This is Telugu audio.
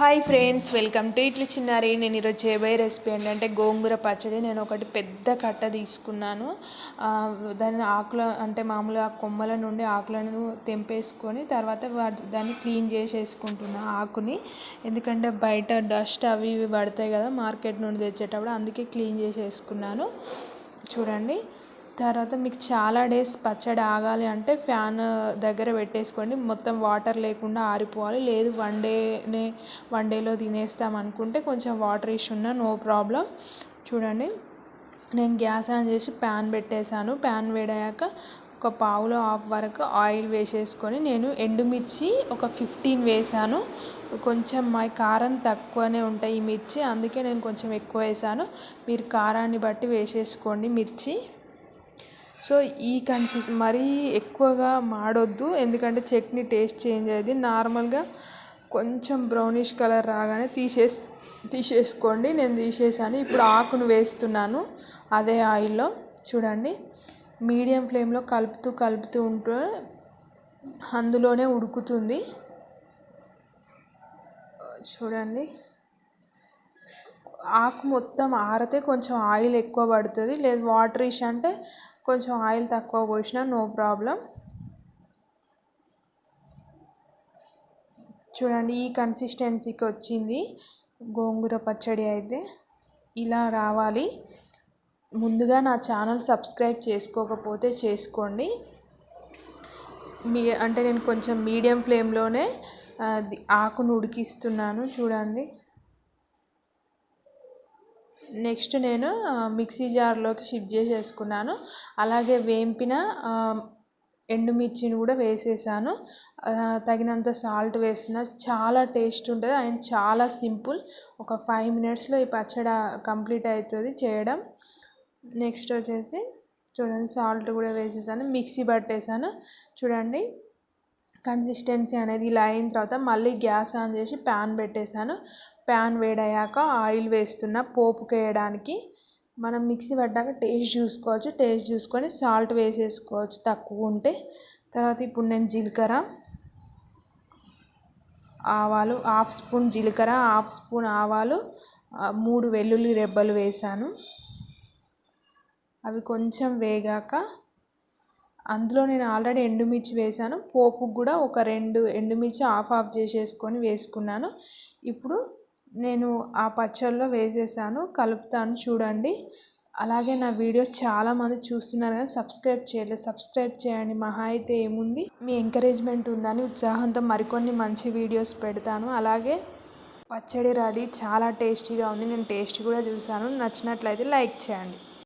హాయ్ ఫ్రెండ్స్ వెల్కమ్ టు ఇట్ల చిన్నారి నేను ఈరోజు చేయబోయే రెసిపీ ఏంటంటే గోంగూర పచ్చడి. నేను ఒకటి పెద్ద కట్ట తీసుకున్నాను. దాని ఆకుల అంటే మామూలుగా కొమ్మల నుండి ఆకులను తెంపేసుకొని తర్వాత వా- దాన్ని క్లీన్ చేసేసుకుంటున్నా ఆకుని. ఎందుకంటే బయట డస్ట్ అవి ఇవి పడతాయి కదా మార్కెట్ నుండి తెచ్చేటప్పుడు అందుకే క్లీన్ చేసేసుకున్నాను. చూడండి. తర్వాత మీకు చాలా డేస్ పచ్చడి ఆగాలి అంటే ఫ్యాన్ దగ్గర పెట్టేసుకోండి. మొత్తం వాటర్ లేకుండా ఆరిపోవాలి. లేదు వన్ డేనే వన్ డేలో తినేస్తాం అనుకుంటే కొంచెం వాటర్ ఇష్యూ ఉన్నా నో ప్రాబ్లం. చూడండి నేను గ్యాస్ ఆన్ చేసి ప్యాన్ పెట్టేశాను. ప్యాన్ వేడయ్యాక ఒక పావులో హాఫ్ వరకు ఆయిల్ వేసేసుకొని నేను ఎండుమిర్చి ఒక ఫిఫ్టీన్ వేసాను కొంచెం మా కారం తక్కువనే ఉంటాయి ఈ మిర్చి అందుకే నేను కొంచెం ఎక్కువ వేసాను మీరు కారాన్ని బట్టి వేసేసుకోండి మిర్చి. సో ఈ కన్సిస్ మరీ ఎక్కువగా మాడొద్దు. ఎందుకంటే చట్నీ టేస్ట్ చేంజ్ అయ్యింది. నార్మల్గా కొంచెం బ్రౌనిష్ కలర్ రాగానే తీసేసి తీసేసుకోండి. నేను తీసేసాను. ఇప్పుడు ఆకును వేస్తున్నాను. అదే ఆయిల్లో. చూడండి. మీడియం ఫ్లేమ్లో కలుపుతూ కలుపుతూ ఉంటూ అందులోనే ఉడుకుతుంది. చూడండి. ఆకు మొత్తం ఆరితే కొంచెం ఆయిల్ ఎక్కువ పడుతుంది. లేదు వాటర్ ఇష్ అంటే కొంచెం ఆయిల్ తక్కువ పోసినా నో ప్రాబ్లం. చూడండి ఈ కన్సిస్టెన్సీకి వచ్చింది. గోంగూర పచ్చడి అయితే ఇలా రావాలి. ముందుగా నా ఛానల్ సబ్స్క్రైబ్ చేసుకోకపోతే చేసుకోండి. మీ అంటే నేను కొంచెం మీడియం ఫ్లేమ్లోనే ఆకును ఉడికిస్తున్నాను. చూడండి. నెక్స్ట్ నేను మిక్సీ జార్లోకి షిఫ్ట్ చేసేసుకున్నాను. అలాగే వేంపిన ఎండుమిర్చిని కూడా వేసేసాను. తగినంత సాల్ట్ వేసిన చాలా టేస్ట్ ఉంటుంది. అండ్ చాలా సింపుల్. ఒక ఫైవ్ మినిట్స్లో ఈ పచ్చడి కంప్లీట్ అవుతుంది చేయడం. నెక్స్ట్ వచ్చేసి చూడండి సాల్ట్ కూడా వేసేసాను. మిక్సీ పట్టేసాను. చూడండి కన్సిస్టెన్సీ అనేది ఇలా అయిన తర్వాత మళ్ళీ గ్యాస్ ఆన్ చేసి ప్యాన్ పెట్టేశాను ప్యాన్ వేడయ్యాక ఆయిల్ వేస్తున్న పోపుకి వేయడానికి మనం మిక్సీ పడ్డాక టేస్ట్ చూసుకోవచ్చు. టేస్ట్ చూసుకొని సాల్ట్ వేసేసుకోవచ్చు తక్కువ ఉంటే. తర్వాత ఇప్పుడు నేను జీలకర్ర ఆవాలు హాఫ్ స్పూన్ జీలకర్ర హాఫ్ స్పూన్ ఆవాలు మూడు వెల్లుల్లి రెబ్బలు వేసాను. అవి కొంచెం వేగాక అందులో నేను ఆల్రెడీ ఎండుమిర్చి వేసాను. పోపుకు కూడా ఒక రెండు ఎండుమిర్చి ఆఫ్ ఆఫ్ చేసేసుకొని వేసుకున్నాను. ఇప్పుడు నేను ఆ పచ్చళ్ళలో వేసేసాను. కలుపుతాను చూడండి. అలాగే నా వీడియోస్ చాలామంది చూస్తున్నారు కానీ సబ్స్క్రైబ్ చేయలేదు. సబ్స్క్రైబ్ చేయండి. మహా అయితే ఏముంది? మీ ఎంకరేజ్మెంట్ ఉందని ఉత్సాహంతో మరికొన్ని మంచి వీడియోస్ పెడతాను. అలాగే పచ్చడి రెడీ. చాలా టేస్టీగా ఉంది. నేను టేస్ట్ కూడా చూసాను నచ్చినట్లయితే లైక్ చేయండి.